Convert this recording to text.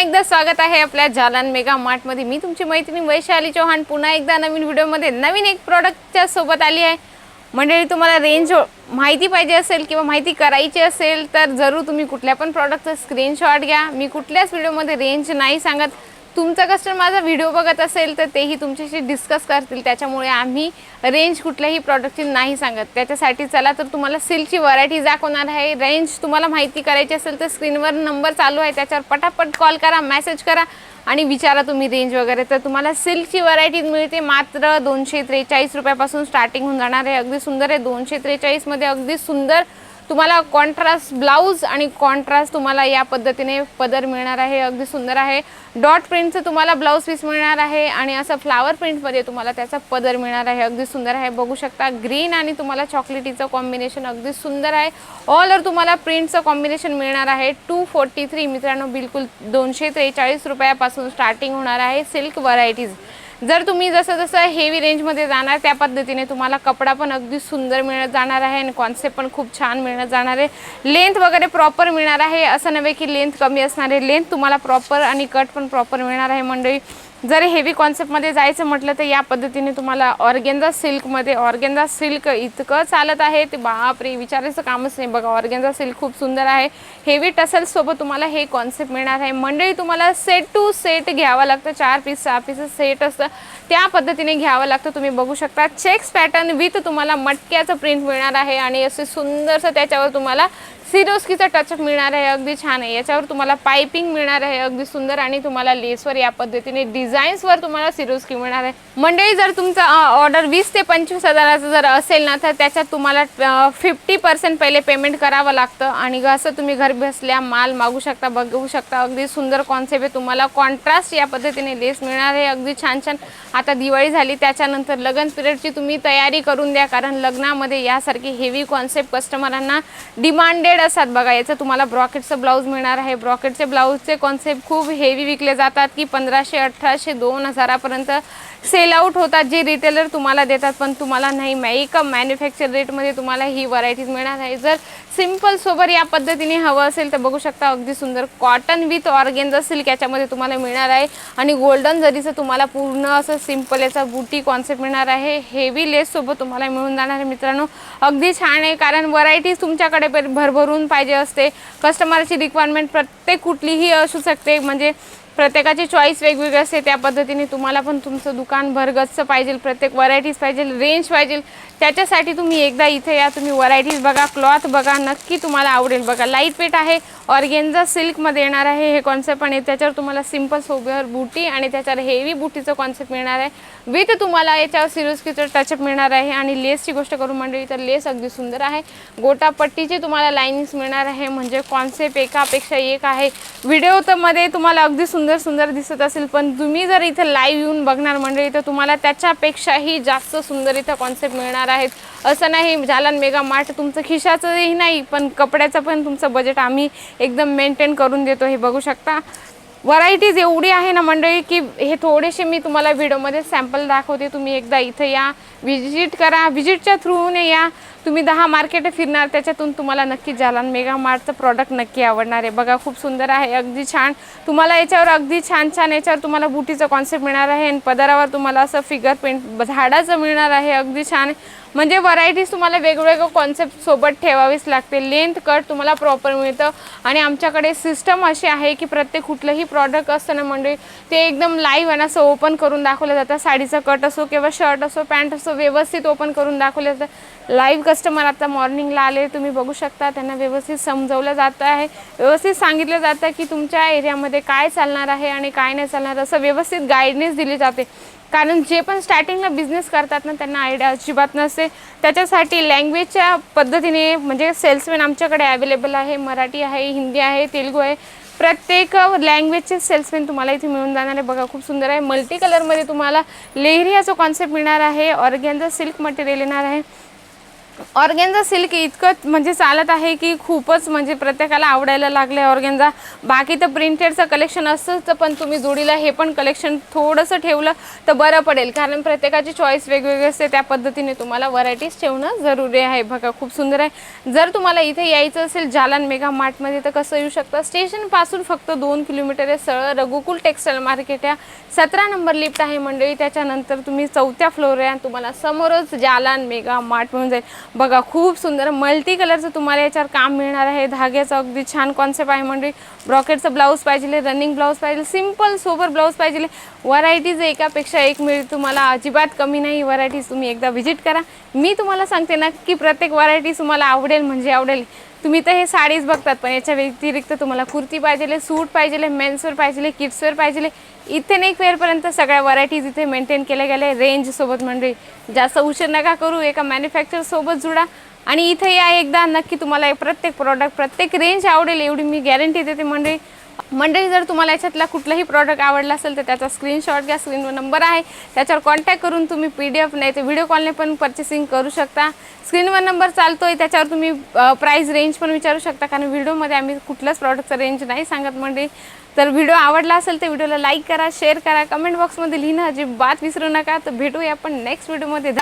पुन्हा एकदा स्वागत आहे आपल्या जालन मेगा मार्टमध्ये मी तुमची मैत्रिणी वैशाली चौहान. पुन्हा एकदा नवीन व्हिडिओमध्ये नवीन एक प्रॉडक्टच्या सोबत आली आहे. मंडळी तुम्हाला रेंज माहिती पाहिजे असेल किंवा माहिती करायची असेल तर जरूर तुम्ही कुठल्या पण प्रॉडक्टचा स्क्रीनशॉट घ्या. मी कुठल्याच व्हिडिओमध्ये रेंज नाही सांगत. तुमचा कस्टमर माझा व्हिडिओ बघत असेल तर तेही तुमच्याशी डिस्कस करतील. त्याच्यामुळे आम्ही रेंज कुठल्याही प्रॉडक्टची नाही सांगत. त्याच्यासाठी चला तर तुम्हाला सिल्कची व्हरायटी दाखवणार आहे. रेंज तुम्हाला माहिती करायची असेल तर स्क्रीनवर नंबर चालू आहे. त्याच्यावर पटापट कॉल करा मेसेज करा आणि विचारा तुम्ही रेंज वगैरे. तर तुम्हाला सिल्कची व्हरायटी मिळते. मात्र दोनशे त्रेचाळीस रुपयापासून स्टार्टिंग होऊन जाणार आहे. अगदी सुंदर आहे. दोनशे त्रेचाळीसमध्ये अगदी सुंदर तुम्हाला कॉन्ट्रास्ट ब्लाऊज आणि कॉन्ट्रास्ट तुम्हाला या पद्धतीने पदर मिळणार आहे. अगदी सुंदर आहे. डॉट प्रिंटचं तुम्हाला ब्लाऊज पीस मिळणार आहे आणि असं फ्लावर प्रिंटमध्ये तुम्हाला त्याचा पदर मिळणार आहे. अगदी सुंदर आहे. बघू शकता ग्रीन आणि तुम्हाला चॉकलेटीचं कॉम्बिनेशन अगदी सुंदर आहे. ऑल ओवर तुम्हाला प्रिंटचं कॉम्बिनेशन मिळणार आहे. टू फोर्टी थ्री मित्रांनो बिलकुल दोनशे त्रेचाळीस रुपयापासून स्टार्टिंग होणार आहे. सिल्क व्हरायटीज जर तुम्ही जसं जसं हेवी रेंजमध्ये जाणार त्या पद्धतीने तुम्हाला कपडा पण अगदी सुंदर मिळत जाणार आहे आणि कॉन्सेप्ट पण खूप छान मिळत जाणार आहे. लेंथ वगैरे प्रॉपर मिळणार आहे असं नव्हे की लेंथ कमी असणार आहे. लेंथ तुम्हाला प्रॉपर आणि कट पण प्रॉपर मिळणार आहे मंडळी. जर हेवी कॉन्सेप्टमध्ये जायचं म्हटलं तर या पद्धतीने तुम्हाला ऑर्गेन्झा सिल्कमध्ये ऑर्गेन्झा सिल्क इतकं चालत आहे ते बापरे विचारायचं कामच नाही. बघा ऑर्गेन्झा सिल्क खूप सुंदर आहे. हेवी टसल्ससोबत तुम्हाला हे कॉन्सेप्ट मिळणार आहे. मंडळी तुम्हाला सेट टू सेट घ्यावं लागतं. चार पीस सहा पीस सेट असतं. त्या पद्धतीने घ्यावं लागतं. तुम्ही बघू शकता चेक्स पॅटर्न विथ तुम्हाला मटक्याचं प्रिंट मिळणार आहे. आणि असे सुंदरसं त्याच्यावर तुम्हाला सिरोस्कीचा टचअप मिळणार आहे अगदी छान आहे. याच्यावर तुम्हाला पायपिंग मिळणार आहे अगदी सुंदर आणि तुम्हाला लेसवर या पद्धतीने डिझाईन्सवर तुम्हाला सिरोस्की मिळणार आहे. मंडळी जर तुमचा ऑर्डर वीस ते पंचवीस हजाराचं जर असेल ना तर त्याच्यात तुम्हाला फिफ्टी पर्सेंट पहिले पेमेंट करावं लागतं. आणि असं तुम्ही घर बसल्या माल मागू शकता बघू शकता. अगदी सुंदर कॉन्सेप्ट आहे. तुम्हाला कॉन्ट्रास्ट या पद्धतीने लेस मिळणार आहे. अगदी छान छान. आता दिवाळी झाली त्याच्यानंतर लग्न पिरियडची तुम्ही तयारी करून द्या. कारण लग्नामध्ये यासारखी हेवी कॉन्सेप्ट कस्टमरांना डिमांडेड असतात बघा याचं तुम्हाला ब्रॉकेटचं ब्लाऊज मिळणार आहे. ब्रॉकेटचे ब्लाऊजचे कॉन्सेप्ट खूप हेवी विकले जातात की पंधराशे अठराशे दोन हजारापर्यंत सेल आउट होतात. जे रिटेलर तुम्हाला देतात पण तुम्हाला नाही. मेक मॅन्युफॅक्चर रेटमध्ये तुम्हाला ही व्हरायटीज मिळणार आहे. जर सिंपल सोबर या पद्धतीने हवं असेल तर बघू शकता अगदी सुंदर कॉटन विथ ऑर्गेन्झा सिल्क याच्यामध्ये तुम्हाला मिळणार आहे. आणि गोल्डन जरीचं तुम्हाला पूर्ण असं सिंपल याचा बुटी कॉन्सेप्ट मिळणार आहे. हेवी लेससोबत तुम्हाला मिळून जाणार आहे मित्रांनो. अगदी छान आहे कारण व्हरायटीज तुमच्याकडे भरभरून करून पाहिजे असते. कस्टमरची रिक्वायरमेंट प्रत्येक कुठलीही असू शकते. म्हणजे प्रत्येकाची चॉईस वेगवेगळी असते. त्या पद्धतीने तुम्हाला पण तुमचं दुकान भरगच्च पाहिजे प्रत्येक व्हरायटीज पाहिजे रेंज पाहिजे. त्याच्यासाठी तुम्ही एकदा इथे या तुम्ही व्हरायटीज बघा क्लॉथ बघा नक्की तुम्हाला आवडेल. बघा लाइट वेट आहे ऑर्गेन्झा सिल्कमध्ये येणार आहे हे कॉन्सेप्ट आणि त्याच्यावर तुम्हाला सिंपल सोबर बुटी आणि त्याच्यावर हेवी बुटीचं कॉन्सेप्ट मिळणार आहे. विथ तुम्हाला याच्यावर सिरोस्कीचं टचअप मिळणार आहे आणि लेसची गोष्ट करून मंडळी तर लेस अगदी सुंदर आहे. गोटापट्टीची तुम्हाला लाईनिंग्स मिळणार आहे. म्हणजे कॉन्सेप्ट एकापेक्षा एक आहे. व्हिडिओ तर मध्ये तुम्हाला अगदी सुंदर सुंदर सुंदर दिसत असेल पण तुम्ही जर इथं लाईव्ह येऊन बघणार मंडळी तर तुम्हाला त्याच्यापेक्षाही जास्त सुंदर इथं कॉन्सेप्ट मिळणार आहेत. असं नाही झालं मेगा मार्ट तुमचं खिशाचंही नाही पण कपड्याचं पण तुमचं बजेट आम्ही एकदम मेंटेन करून देतो हे बघू शकता. व्हरायटीज एवढी आहे ना मंडळी की हे थोडेसे मी तुम्हाला व्हिडिओमध्ये सॅम्पल दाखवते. तुम्ही एकदा इथं या व्हिजिट करा. व्हिजिटच्या थ्रूने या. तुम्ही दहा मार्केट फिरणार त्याच्यातून तुम्हाला नक्की जालान. मेगा मार्टचं प्रॉडक्ट नक्की आवडणार आहे. बघा खूप सुंदर आहे. अगदी छान. तुम्हाला याच्यावर अगदी छान छान याच्यावर तुम्हाला बुटीचं कॉन्सेप्ट मिळणार आहे. आणि पदरावर तुम्हाला असं फिगर पेंट झाडाचं मिळणार आहे. अगदी छान. म्हणजे व्हरायटीज तुम्हाला वेगवेगळं कॉन्सेप्ट सोबत ठेवावीच लागते. लेंथ कट तुम्हाला प्रॉपर मिळतं. आणि आमच्याकडे सिस्टम अशी आहे की प्रत्येक कुठलंही प्रॉडक्ट असतं ना मंडळी ते एकदम लाईव्ह आणि असं ओपन करून दाखवलं जातं. साडीचा कट असो किंवा शर्ट असो पॅन्ट असो व्यवस्थित ओपन करून दाखवलं जातं. लाईव्ह कस्टमर आता मॉर्निंगला आले तुम्ही बघू शकता त्यांना व्यवस्थित समजवलं जातं आहे. व्यवस्थित सांगितलं जातं की तुमच्या एरियामध्ये काय चालणार आहे आणि काय नाही चालणार असं व्यवस्थित गाईडनेस दिली जाते. कारण जे पण स्टार्टिंगला बिझनेस करतात ना त्यांना आयडिया अजिबात नसते. त्याच्यासाठी लँग्वेजच्या पद्धतीने म्हणजे सेल्समॅन आमच्याकडे अवेलेबल आहे मराठी आहे हिंदी आहे तेलुगू आहे प्रत्येक लँग्वेजचे सेल्समॅन तुम्हाला इथे मिळून जाणार आहे. बघा खूप सुंदर आहे. मल्टी कलरमध्ये तुम्हाला लेहरियाचं कॉन्सेप्ट मिळणार आहे. ऑर्गॅन्झा सिल्क मटेरियल येणार आहे. ऑर्गेन्झा सिल्क इतकं म्हणजे चालत आहे की खूपच म्हणजे प्रत्येकाला आवडायला लागलं आहे ऑर्गेन्झा. बाकी तर प्रिंटेडचं कलेक्शन असतंच पण तुम्ही जोडीला हे पण कलेक्शन थोडंसं ठेवलं तर बरं पडेल. कारण प्रत्येकाची चॉईस वेगवेगळी असते त्या पद्धतीने तुम्हाला व्हरायटीज ठेवणं जरुरी आहे बघा खूप सुंदर आहे. जर तुम्हाला इथे यायचं असेल जालन मेगा मार्टमध्ये तर कसं येऊ शकतं? स्टेशनपासून फक्त दोन किलोमीटर आहे सरळ रघुकुल टेक्स्टाईल मार्केट या सतरा नंबर लिफ्ट आहे मंडळी त्याच्यानंतर तुम्ही चौथ्या फ्लोर आहे तुम्हाला समोरच जालान मेगा मार्ट म्हणून जाईल. बघा खूप सुंदर. मल्टी कलरचं तुम्हाला याच्यावर काम मिळणार आहे. धाग्याचं अगदी छान कॉन्सेप्ट आहे म्हणजे ब्रॉकेटचं ब्लाऊज पाहिजे रनिंग ब्लाऊज पाहिजे सिंपल सोबर ब्लाऊज पाहिजे. व्हरायटीज एकापेक्षा एक मिळेल तुम्हाला. अजिबात कमी नाही. व्हरायटीज तुम्ही एकदा व्हिजिट करा. मी तुम्हाला सांगते ना की प्रत्येक व्हरायटी तुम्हाला आवडेल म्हणजे आवडेल. तुम्ही तर हे साडीज बघतात पण याच्या व्यतिरिक्त तुम्हाला कुर्ती पाहिजे सूट पाहिजे मेन्सवर पाहिजे किड्सवर पाहिजे इथे नाही वेअरपर्यंत सगळ्या व्हरायटीज इथे मेंटेन केल्या गेल्या रेंजसोबत म्हणजे जास्त उशीर नका करू एका मॅन्युफॅक्चरसोबत जुडा. आणि इथे या एकदा नक्की तुम्हाला प्रत्येक प्रॉडक्ट प्रत्येक रेंज आवडेल एवढी मी गॅरंटी देते. मंडळी मंडळी जर तुम्हाला याच्यातला कुठलाही प्रॉडक्ट आवडला असेल तर त्याचा स्क्रीनशॉट घ्या. स्क्रीनवर नंबर आहे. त्याच्यावर कॉन्टॅक्ट करून तुम्ही पी डी एफ नाही तर व्हिडिओ कॉलने पण पर्चेसिंग करू शकता. स्क्रीनवर नंबर चालतो आहे त्याच्यावर तुम्ही प्राईस रेंज पण विचारू शकता. कारण व्हिडिओमध्ये आम्ही कुठल्याच प्रॉडक्टचं रेंज नाही सांगत मंडळी. तर व्हिडिओ आवडला असेल तर व्हिडिओला लाईक करा शेअर करा. कमेंट बॉक्समध्ये लिहिणं अजिबात विसरू नका. तर भेटूया आपण नेक्स्ट व्हिडिओमध्ये